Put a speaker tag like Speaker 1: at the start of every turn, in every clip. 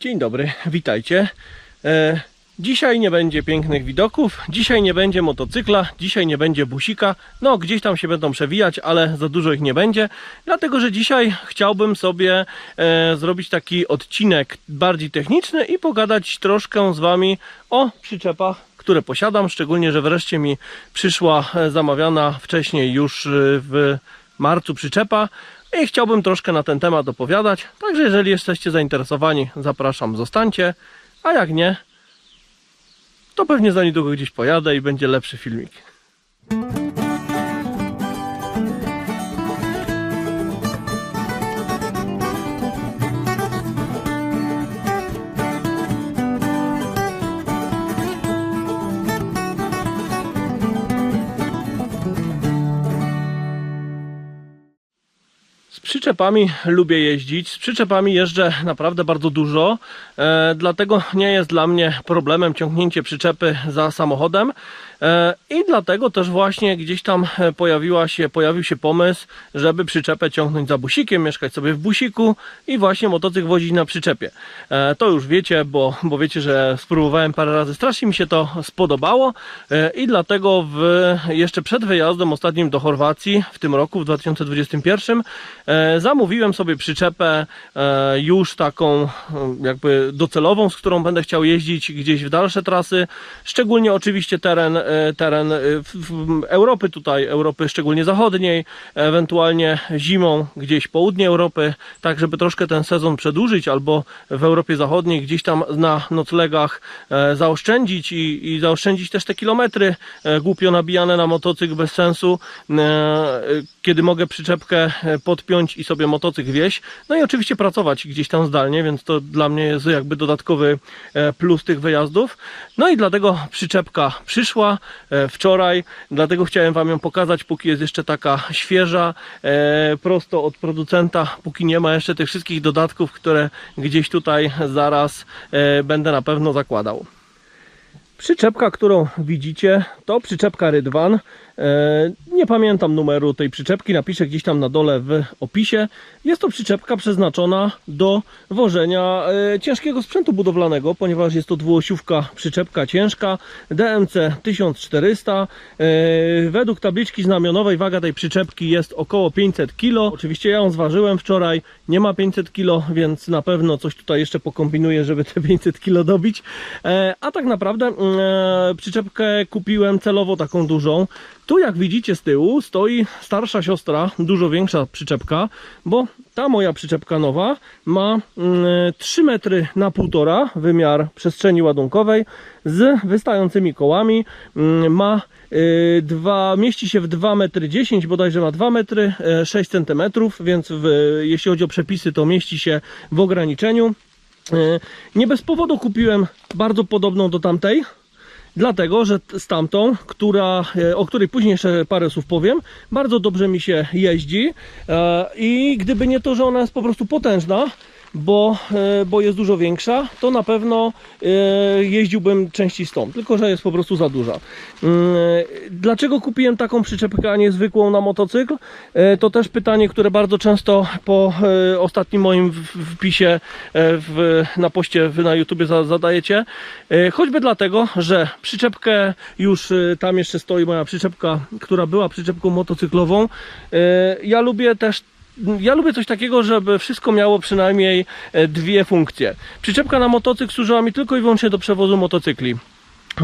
Speaker 1: Dzień dobry, witajcie. E, dzisiaj nie będzie pięknych widoków, dzisiaj nie będzie motocykla, dzisiaj nie będzie busika. No, gdzieś tam się będą przewijać, ale za dużo ich nie będzie. Dlatego, że dzisiaj chciałbym sobie e, zrobić taki odcinek bardziej techniczny i pogadać troszkę z Wami o przyczepach, które posiadam. Szczególnie, że wreszcie mi przyszła e, zamawiana wcześniej już e, w marcu przyczepa. I chciałbym troszkę na ten temat opowiadać. Także jeżeli jesteście zainteresowani, zapraszam, zostańcie. A jak nie, to pewnie za niedługo gdzieś pojadę i będzie lepszy filmik. Przyczepami lubię jeździć. Z przyczepami jeżdżę naprawdę bardzo dużo, e, dlatego nie jest dla mnie problemem ciągnięcie przyczepy za samochodem. E, I dlatego też właśnie gdzieś tam e, pojawiła się, pojawił się pomysł, żeby przyczepę ciągnąć za busikiem, mieszkać sobie w busiku i właśnie motocykl wozić na przyczepie. E, to już wiecie, bo, bo wiecie, że spróbowałem parę razy, strasznie mi się to spodobało e, i dlatego w, jeszcze przed wyjazdem ostatnim do Chorwacji w tym roku, w 2021, e, zamówiłem sobie przyczepę e, już taką e, jakby docelową, z którą będę chciał jeździć gdzieś w dalsze trasy, szczególnie oczywiście teren, e, teren Europy tutaj, Europy szczególnie zachodniej, ewentualnie zimą gdzieś południe Europy, tak żeby troszkę ten sezon przedłużyć, albo w Europie Zachodniej gdzieś tam na noclegach zaoszczędzić i, i zaoszczędzić też te kilometry głupio nabijane na motocykl bez sensu, kiedy mogę przyczepkę podpiąć i sobie motocykl wieść. No i oczywiście pracować gdzieś tam zdalnie, więc to dla mnie jest jakby dodatkowy e, plus tych wyjazdów. No i dlatego przyczepka przyszła e, wczoraj, dlatego chciałem Wam ją pokazać, póki jest jeszcze taka świeża, e, prosto od producenta, póki nie ma jeszcze tych wszystkich dodatków, które gdzieś tutaj zaraz będę na pewno zakładał. Przyczepka, którą widzicie, to przyczepka Rydwan. E, Nie pamiętam numeru tej przyczepki, napiszę gdzieś tam na dole w opisie. Jest to przyczepka przeznaczona do wożenia e, ciężkiego sprzętu budowlanego, ponieważ jest to dwuosiówka przyczepka ciężka DMC 1400. E, Według tabliczki znamionowej waga tej przyczepki jest około 500 kg. Oczywiście ja ją zważyłem wczoraj, nie ma 500 kg, więc na pewno coś tutaj jeszcze pokombinuję, żeby te 500 kg dobić. A tak naprawdę mm, przyczepkę kupiłem celowo taką dużą. Tu jak widzicie z tyłu stoi starsza siostra, dużo większa przyczepka, bo ta moja przyczepka nowa ma mm, 3 metry na 1,5 wymiar przestrzeni ładunkowej z wystającymi kołami. Mm, Ma y, dwa, mieści się w 2 metry 10, bodajże ma 2 metry e, 6 centymetrów, więc w, jeśli chodzi o przepisy to mieści się w ograniczeniu. E, Nie bez powodu kupiłem bardzo podobną do tamtej, Dlatego, że z tamtą, która, e, o której później jeszcze parę słów powiem, bardzo dobrze mi się jeździ e, i gdyby nie to, że ona jest po prostu potężna, bo, e, bo jest dużo większa, to na pewno e, jeździłbym częściej z tą, tylko że jest po prostu za duża. Mm, Dlaczego kupiłem taką przyczepkę, a nie zwykłą na motocykl? E, To też pytanie, które bardzo często po e, ostatnim moim wpisie e, w, na poście na YouTubie za- zadajecie. E, Choćby dlatego, że przyczepkę już e, tam jeszcze stoi moja przyczepka, która była przyczepką motocyklową. E, Ja lubię też ja lubię coś takiego, żeby wszystko miało przynajmniej e, dwie funkcje. Przyczepka na motocykl służyła mi tylko i wyłącznie do przewozu motocykli.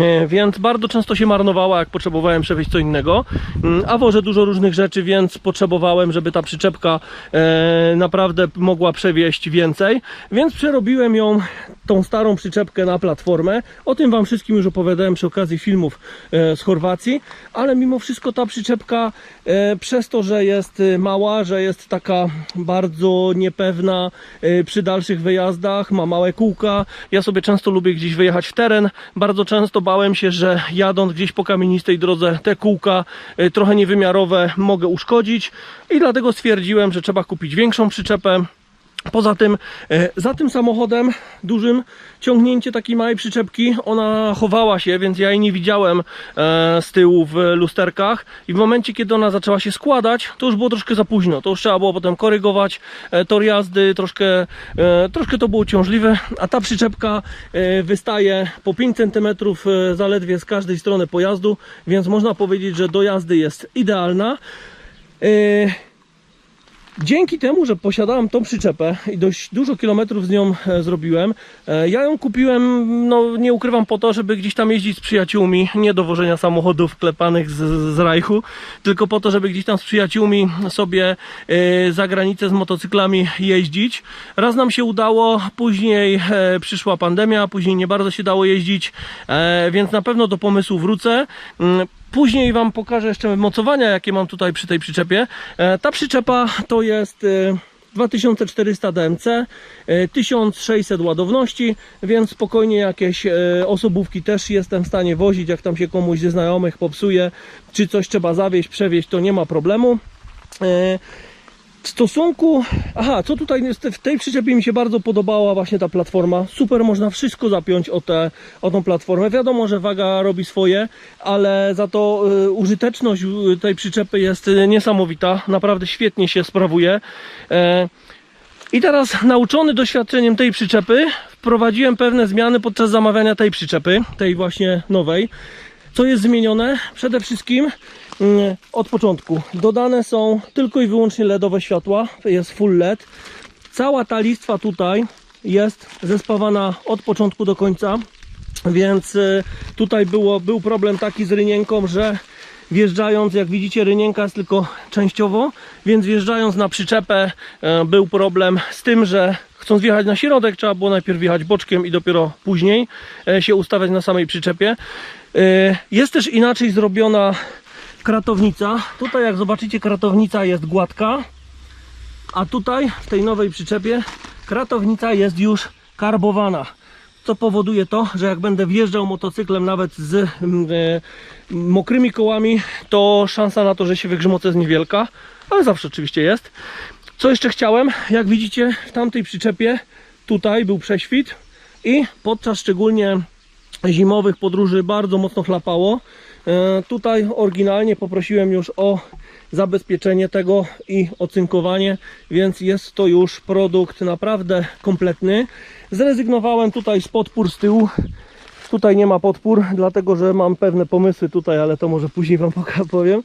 Speaker 1: E, Więc bardzo często się marnowała, jak potrzebowałem przewieźć co innego, Mm, a wożę dużo różnych rzeczy, więc potrzebowałem, żeby ta przyczepka e, naprawdę mogła przewieźć więcej. Więc przerobiłem ją, tą starą przyczepkę na platformę. O tym Wam wszystkim już opowiadałem przy okazji filmów e, z Chorwacji, ale mimo wszystko ta przyczepka, przez to, że jest mała, że jest taka bardzo niepewna przy dalszych wyjazdach, ma małe kółka. Ja sobie często lubię gdzieś wyjechać w teren. Bardzo często bałem się, że jadąc gdzieś po kamienistej drodze, te kółka e, trochę niewymiarowe mogę uszkodzić i dlatego stwierdziłem, że trzeba kupić większą przyczepę. Poza tym, e, za tym samochodem dużym ciągnięcie takiej małej przyczepki, ona chowała się, więc ja jej nie widziałem e, z tyłu w lusterkach. I w momencie, kiedy ona zaczęła się składać, to już było troszkę za późno, to już trzeba było potem korygować e, tor jazdy, troszkę, troszkę to było ciążliwe, a ta przyczepka wystaje po 5 cm zaledwie z każdej strony pojazdu, więc można powiedzieć, że do jazdy jest idealna. Dzięki temu, że posiadałem tą przyczepę i dość dużo kilometrów z nią e, zrobiłem, e, ja ją kupiłem, no nie ukrywam po to, żeby gdzieś tam jeździć z przyjaciółmi, nie do wożenia samochodów klepanych z, z Rajchu, tylko po to, żeby gdzieś tam z przyjaciółmi sobie e, za granicę z motocyklami jeździć. Raz nam się udało, później przyszła pandemia, później nie bardzo się dało jeździć, więc na pewno do pomysłu wrócę. Mm, Później Wam pokażę jeszcze mocowania, jakie mam tutaj przy tej przyczepie. E, Ta przyczepa to jest e, 2400 DMC, e, 1600 ładowności, więc spokojnie jakieś e, osobówki też jestem w stanie wozić, jak tam się komuś ze znajomych popsuje, czy coś trzeba zawieźć, przewieźć, to nie ma problemu. W stosunku, aha, co tutaj jest, w tej przyczepie mi się bardzo podobała właśnie ta platforma. Super, można wszystko zapiąć o, tę o tą platformę. Wiadomo, że waga robi swoje, ale za to y, użyteczność y, tej przyczepy jest y, niesamowita. Naprawdę świetnie się sprawuje. E, i teraz nauczony doświadczeniem tej przyczepy wprowadziłem pewne zmiany podczas zamawiania tej przyczepy, tej właśnie nowej. Co jest zmienione? Przede wszystkim mm, od początku dodane są tylko i wyłącznie LEDowe światła, jest full LED. Cała ta listwa tutaj jest zespawana od początku do końca, więc y, tutaj było, był problem taki z rynienką, że wjeżdżając, jak widzicie, rynienka jest tylko częściowo, więc wjeżdżając na przyczepę e, był problem z tym, że chcąc wjechać na środek, trzeba było najpierw wjechać boczkiem i dopiero później e, się ustawiać na samej przyczepie. E, Jest też inaczej zrobiona kratownica. Tutaj, jak zobaczycie, kratownica jest gładka, a tutaj w tej nowej przyczepie kratownica jest już karbowana. Co powoduje to, że jak będę wjeżdżał motocyklem nawet z mm, e, mokrymi kołami, to szansa na to, że się wygrzmocę jest niewielka, ale zawsze oczywiście jest. Co jeszcze chciałem? Jak widzicie, w tamtej przyczepie tutaj był prześwit i podczas szczególnie zimowych podróży bardzo mocno chlapało. E, Tutaj oryginalnie poprosiłem już o zabezpieczenie tego i ocynkowanie, więc jest to już produkt naprawdę kompletny. Zrezygnowałem tutaj z podpór z tyłu. Tutaj nie ma podpór, dlatego że mam pewne pomysły tutaj, ale to może później Wam powiem.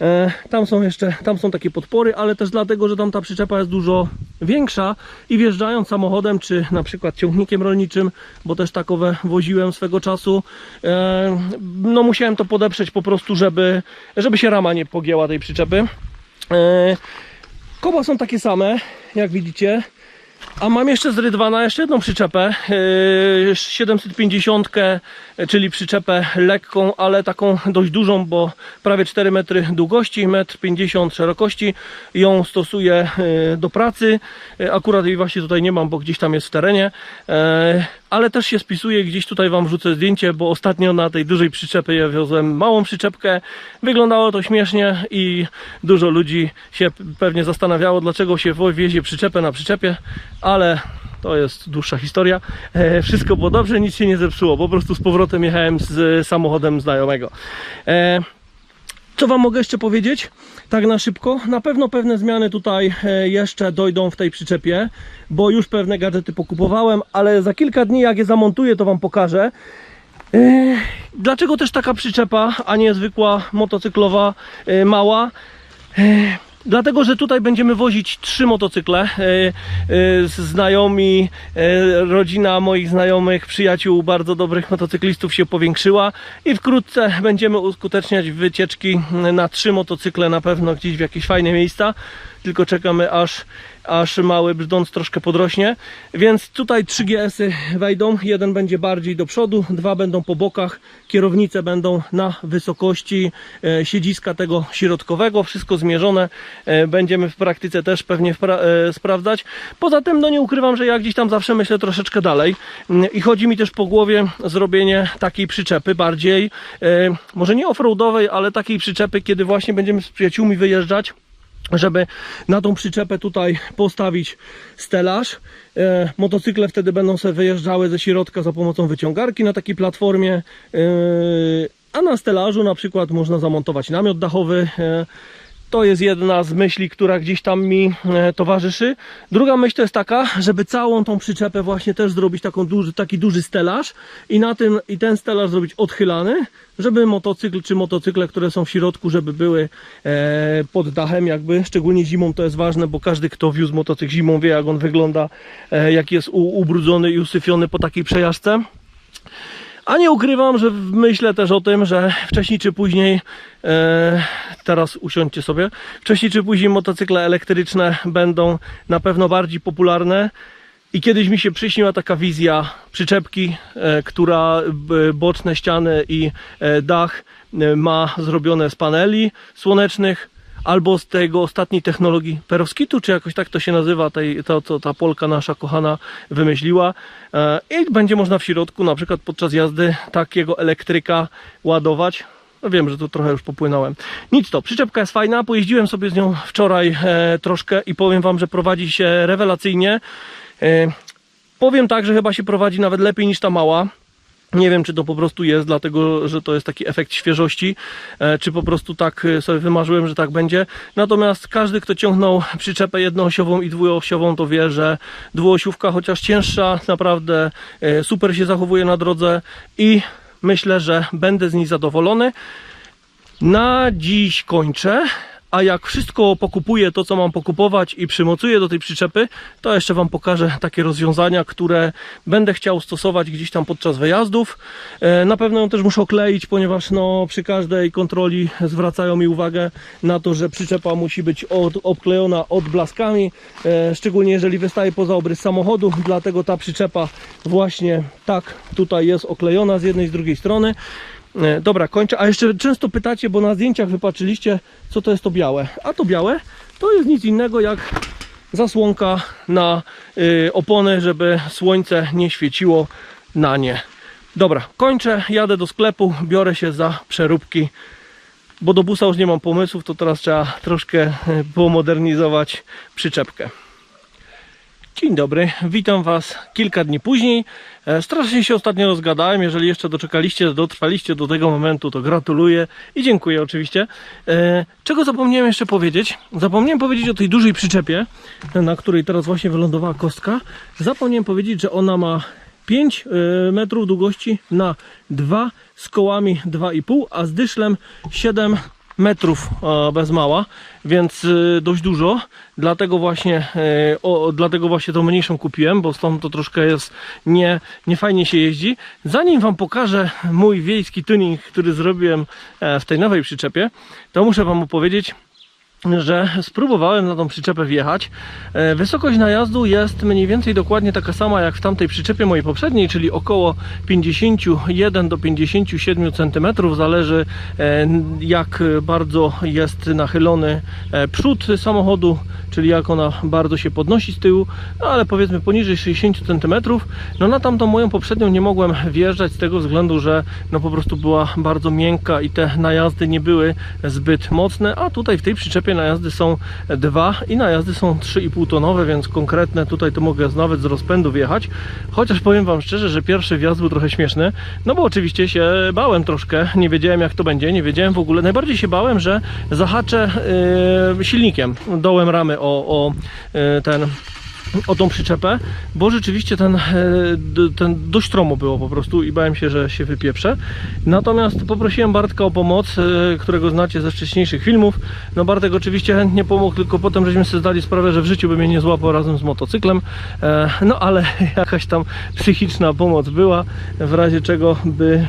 Speaker 1: E, Tam są jeszcze, tam są takie podpory, ale też dlatego, że tam ta przyczepa jest dużo większa i wjeżdżając samochodem, czy na przykład ciągnikiem rolniczym, bo też takowe woziłem swego czasu, e, no musiałem to podeprzeć po prostu, żeby, żeby się rama nie pogięła tej przyczepy. E, Koła są takie same, jak widzicie. A mam jeszcze z Rydwana jeszcze jedną przyczepę, yy, 750, czyli przyczepę lekką, ale taką dość dużą, bo prawie 4 metry długości, 1,50 m szerokości. Ją stosuję yy, do pracy. Yy, Akurat jej właśnie tutaj nie mam, bo gdzieś tam jest w terenie. Ale też się spisuje, gdzieś tutaj Wam wrzucę zdjęcie, bo ostatnio na tej dużej przyczepie ja wiozłem małą przyczepkę. Wyglądało to śmiesznie i dużo ludzi się pewnie zastanawiało, dlaczego się wiezie przyczepę na przyczepie, ale to jest dłuższa historia. E, wszystko było dobrze, nic się nie zepsuło. Po prostu z powrotem jechałem z samochodem znajomego. E, co Wam mogę jeszcze powiedzieć? Tak na szybko. Na pewno pewne zmiany tutaj e, jeszcze dojdą w tej przyczepie, bo już pewne gadżety pokupowałem, ale za kilka dni jak je zamontuję, to Wam pokażę. E, Dlaczego też taka przyczepa, a nie zwykła motocyklowa, e, mała? Dlatego, że tutaj będziemy wozić trzy motocykle. E, e, Znajomi, e, rodzina moich znajomych, przyjaciół, bardzo dobrych motocyklistów się powiększyła i wkrótce będziemy uskuteczniać wycieczki na trzy motocykle na pewno gdzieś w jakieś fajne miejsca. Tylko czekamy aż, aż mały brzdąc troszkę podrośnie. Więc tutaj 3 GS-y wejdą. Jeden będzie bardziej do przodu, dwa będą po bokach. Kierownice będą na wysokości e, siedziska tego środkowego. Wszystko zmierzone. E, będziemy w praktyce też pewnie e, sprawdzać. Poza tym, no nie ukrywam, że ja gdzieś tam zawsze myślę troszeczkę dalej. Mm, I chodzi mi też po głowie zrobienie takiej przyczepy bardziej, może nie offroadowej, ale takiej przyczepy, kiedy właśnie będziemy z przyjaciółmi wyjeżdżać żeby na tą przyczepę tutaj postawić stelaż. E, motocykle wtedy będą sobie wyjeżdżały ze środka za pomocą wyciągarki na takiej platformie. E, a na stelażu na przykład można zamontować namiot dachowy. E, to jest jedna z myśli, która gdzieś tam mi e, towarzyszy. Druga myśl to jest taka, żeby całą tą przyczepę właśnie też zrobić taką duży, taki duży stelaż i na tym i ten stelaż zrobić odchylany, żeby motocykl czy motocykle, które są w środku, żeby były e, pod dachem jakby, szczególnie zimą to jest ważne, bo każdy kto wiózł motocykl zimą wie jak on wygląda, e, jak jest u, ubrudzony i usyfiony po takiej przejażdżce. A nie ukrywam, że myślę też o tym, że wcześniej czy później, e, teraz usiądźcie sobie, wcześniej czy później motocykle elektryczne będą na pewno bardziej popularne. I kiedyś mi się przyśniła taka wizja przyczepki, e, która b, boczne ściany i e, dach e, ma zrobione z paneli słonecznych albo z tego ostatniej technologii perowskitu, czy jakoś tak to się nazywa, tej, to, to ta Polka nasza kochana wymyśliła. E, I będzie można w środku, na przykład podczas jazdy, takiego elektryka ładować. No wiem, że tu trochę już popłynąłem. Nic to, przyczepka jest fajna, pojeździłem sobie z nią wczoraj e, troszkę i powiem Wam, że prowadzi się rewelacyjnie. E, powiem tak, że chyba się prowadzi nawet lepiej niż ta mała. Nie wiem, czy to po prostu jest, dlatego że to jest taki efekt świeżości, e, czy po prostu tak e, sobie wymarzyłem, że tak będzie. Natomiast każdy, kto ciągnął przyczepę jednoosiową i dwuosiową, to wie, że dwuosiówka, chociaż cięższa, naprawdę e, super się zachowuje na drodze i myślę, że będę z niej zadowolony. Na dziś kończę. A jak wszystko pokupuję, to co mam pokupować i przymocuję do tej przyczepy, to jeszcze Wam pokażę takie rozwiązania, które będę chciał stosować gdzieś tam podczas wyjazdów. E, Na pewno ją też muszę okleić, ponieważ no, przy każdej kontroli zwracają mi uwagę na to, że przyczepa musi być od, obklejona odblaskami, e, szczególnie jeżeli wystaje poza obrys samochodu, dlatego ta przyczepa właśnie tak tutaj jest oklejona z jednej i z drugiej strony. E, Dobra, kończę. A jeszcze często pytacie, bo na zdjęciach wypatrzyliście, co to jest to białe. A to białe to jest nic innego jak zasłonka na y, opony, żeby słońce nie świeciło na nie. Dobra, kończę, jadę do sklepu, biorę się za przeróbki, bo do busa już nie mam pomysłów, to teraz trzeba troszkę y, pomodernizować przyczepkę. Dzień dobry, witam Was kilka dni później. E, Strasznie się ostatnio rozgadałem. Jeżeli jeszcze doczekaliście, dotrwaliście do tego momentu, to gratuluję i dziękuję oczywiście. E, Czego zapomniałem jeszcze powiedzieć? Zapomniałem powiedzieć o tej dużej przyczepie, na której teraz właśnie wylądowała kostka. Zapomniałem powiedzieć, że ona ma 5 e, metrów długości na 2 z kołami 2,5, a z dyszlem 7 metrów bez mała, więc e, dość dużo. Dlatego właśnie, e, o, dlatego właśnie tą mniejszą kupiłem, bo stąd to troszkę jest nie, nie fajnie się jeździ. Zanim Wam pokażę mój wiejski tuning, który zrobiłem e, w tej nowej przyczepie, to muszę Wam opowiedzieć, że spróbowałem na tą przyczepę wjechać. E, Wysokość najazdu jest mniej więcej dokładnie taka sama jak w tamtej przyczepie mojej poprzedniej, czyli około 51 do 57 cm. Zależy e, jak bardzo jest nachylony e, przód samochodu, czyli jak ona bardzo się podnosi z tyłu, no ale powiedzmy poniżej 60 cm. No na tamtą moją poprzednią nie mogłem wjeżdżać z tego względu, że no po prostu była bardzo miękka i te najazdy nie były zbyt mocne, a tutaj w tej przyczepie najazdy są dwa i najazdy są 3,5 tonowe, więc konkretne tutaj to mogę nawet z rozpędu wjechać. Chociaż powiem Wam szczerze, że pierwszy wjazd był trochę śmieszny, no bo oczywiście się bałem troszkę, nie wiedziałem jak to będzie, nie wiedziałem w ogóle. Najbardziej się bałem, że zahaczę yy, silnikiem, dołem ramy o, o yy, ten o tą przyczepę, bo rzeczywiście ten, e, ten dość stromo było po prostu i bałem się, że się wypieprzę. Natomiast poprosiłem Bartka o pomoc, e, którego znacie ze wcześniejszych filmów. No Bartek oczywiście chętnie pomógł, tylko potem żeśmy sobie zdali sprawę, że w życiu by mnie nie złapał razem z motocyklem. E, No ale jakaś tam psychiczna pomoc była, w razie czego by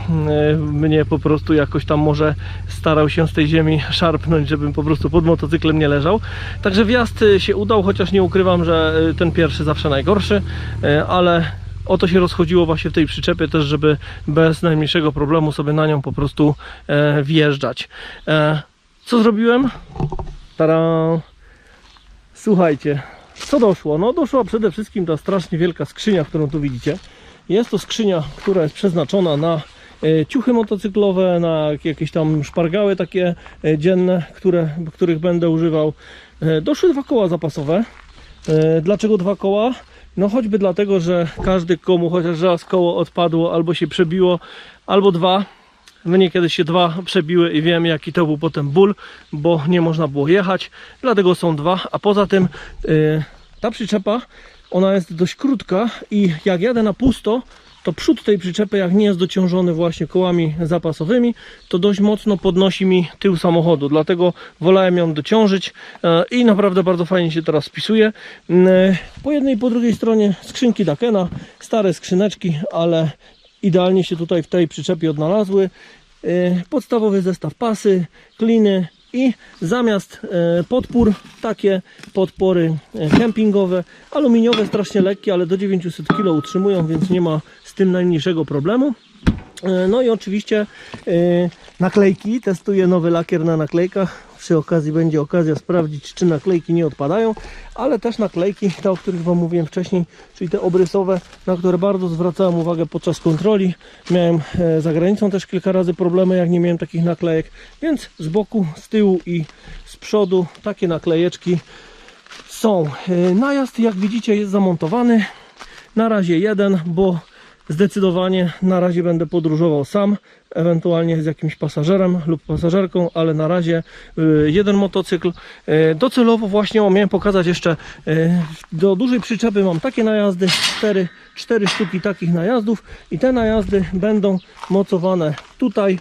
Speaker 1: mnie po prostu jakoś tam może starał się z tej ziemi szarpnąć, żebym po prostu pod motocyklem nie leżał. Także wjazd się udał, chociaż nie ukrywam, że e, ten pierwszy zawsze najgorszy, e, ale o to się rozchodziło właśnie w tej przyczepie też, żeby bez najmniejszego problemu sobie na nią po prostu e, wjeżdżać. E, co zrobiłem? Słuchajcie, co doszło? No doszła przede wszystkim ta strasznie wielka skrzynia, którą tu widzicie. Jest to skrzynia, która jest przeznaczona na ciuchy motocyklowe, na jakieś tam szpargały takie dzienne, które, których będę używał. Doszły dwa koła zapasowe. E, Dlaczego dwa koła? No choćby dlatego, że każdy komu chociaż raz koło odpadło albo się przebiło, albo dwa. Mnie kiedyś się dwa przebiły i wiem jaki to był potem ból, bo nie można było jechać, dlatego są dwa, a poza tym y, ta przyczepa, ona jest dość krótka i jak jadę na pusto, to przód tej przyczepy jak nie jest dociążony właśnie kołami zapasowymi, to dość mocno podnosi mi tył samochodu, dlatego wolałem ją dociążyć e, i naprawdę bardzo fajnie się teraz spisuje. Mm, Po jednej i po drugiej stronie skrzynki Dakena, stare skrzyneczki, ale idealnie się tutaj w tej przyczepie odnalazły. E, Podstawowy zestaw pasy, kliny i zamiast e, podpór takie podpory e, kempingowe, aluminiowe, strasznie lekkie, ale do 900 kg utrzymują, więc nie ma tym najmniejszego problemu. E, No i oczywiście e, naklejki. Testuję nowy lakier na naklejkach. Przy okazji będzie okazja sprawdzić, czy naklejki nie odpadają, ale też naklejki, te o których Wam mówiłem wcześniej, czyli te obrysowe, na które bardzo zwracałem uwagę podczas kontroli. Miałem e, za granicą też kilka razy problemy, jak nie miałem takich naklejek, więc z boku, z tyłu i z przodu takie naklejeczki są. Najazd, jak widzicie, jest zamontowany. Na razie jeden, bo zdecydowanie na razie będę podróżował sam, ewentualnie z jakimś pasażerem lub pasażerką, ale na razie y, jeden motocykl. Y, Docelowo właśnie miałem pokazać jeszcze y, do dużej przyczepy mam takie najazdy, cztery, cztery sztuki takich najazdów i te najazdy będą mocowane tutaj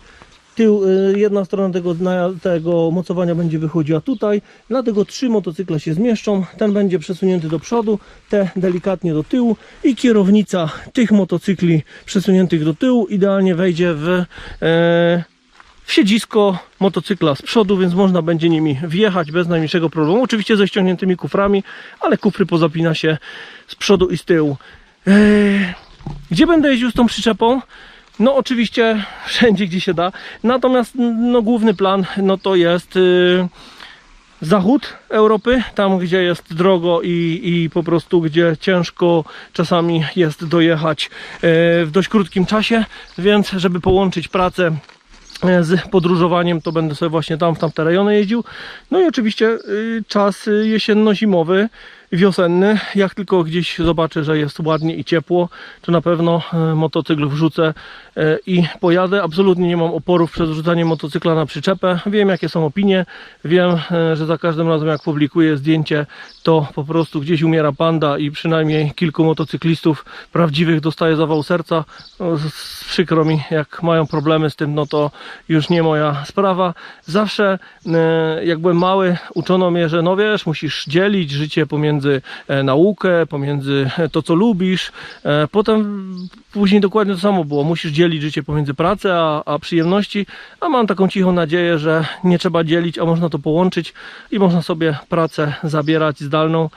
Speaker 1: tył, y, jedna strona tego, tego mocowania będzie wychodziła tutaj, dlatego trzy motocykle się zmieszczą, ten będzie przesunięty do przodu, te delikatnie do tyłu i kierownica tych motocykli przesuniętych do tyłu idealnie wejdzie w, e, w siedzisko motocykla z przodu, więc można będzie nimi wjechać bez najmniejszego problemu, oczywiście ze ściągniętymi kuframi, ale kufry pozapina się z przodu i z tyłu. E, gdzie będę jeździł z tą przyczepą? No oczywiście wszędzie gdzie się da. Natomiast no, główny plan no to jest y, zachód Europy, tam gdzie jest drogo i, i po prostu gdzie ciężko czasami jest dojechać y, w dość krótkim czasie, więc żeby połączyć pracę e, z podróżowaniem, to będę sobie właśnie tam w tamte rejony jeździł. No i oczywiście y, czas y, jesienno-zimowy, wiosenny. Jak tylko gdzieś zobaczę, że jest ładnie i ciepło, to na pewno e, motocykl wrzucę e, i pojadę. Absolutnie nie mam oporów przed wrzucaniem motocykla na przyczepę. Wiem jakie są opinie. Wiem, e, że za każdym razem jak publikuję zdjęcie, to po prostu gdzieś umiera panda i przynajmniej kilku motocyklistów prawdziwych dostaje zawał serca. Przykro mi, jak mają problemy z tym, no to już nie moja sprawa. Zawsze jak byłem mały, uczono mnie, że no wiesz, musisz dzielić życie pomiędzy e, naukę, pomiędzy to, co lubisz. E, Potem później dokładnie to samo było. Musisz dzielić życie pomiędzy pracę a, a przyjemności, a mam taką cichą nadzieję, że nie trzeba dzielić, a można to połączyć i można sobie pracę zabierać zdalną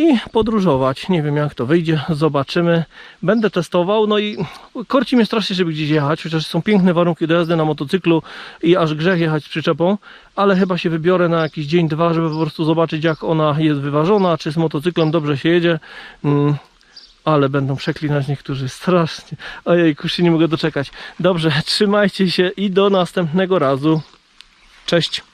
Speaker 1: i podróżować. Nie wiem jak to wyjdzie, zobaczymy. Będę testował, no i korci mnie strasznie, żeby gdzieś jechać, chociaż są piękne warunki do jazdy na motocyklu i aż grzech jechać z przyczepą, ale chyba się wybiorę na jakiś dzień, dwa, żeby po prostu zobaczyć jak ona jest wyważona, czy z motocyklem dobrze się jedzie. Mm, ale będą przeklinać niektórzy strasznie. Ojej, już się nie mogę doczekać. Dobrze, trzymajcie się i do następnego razu. Cześć.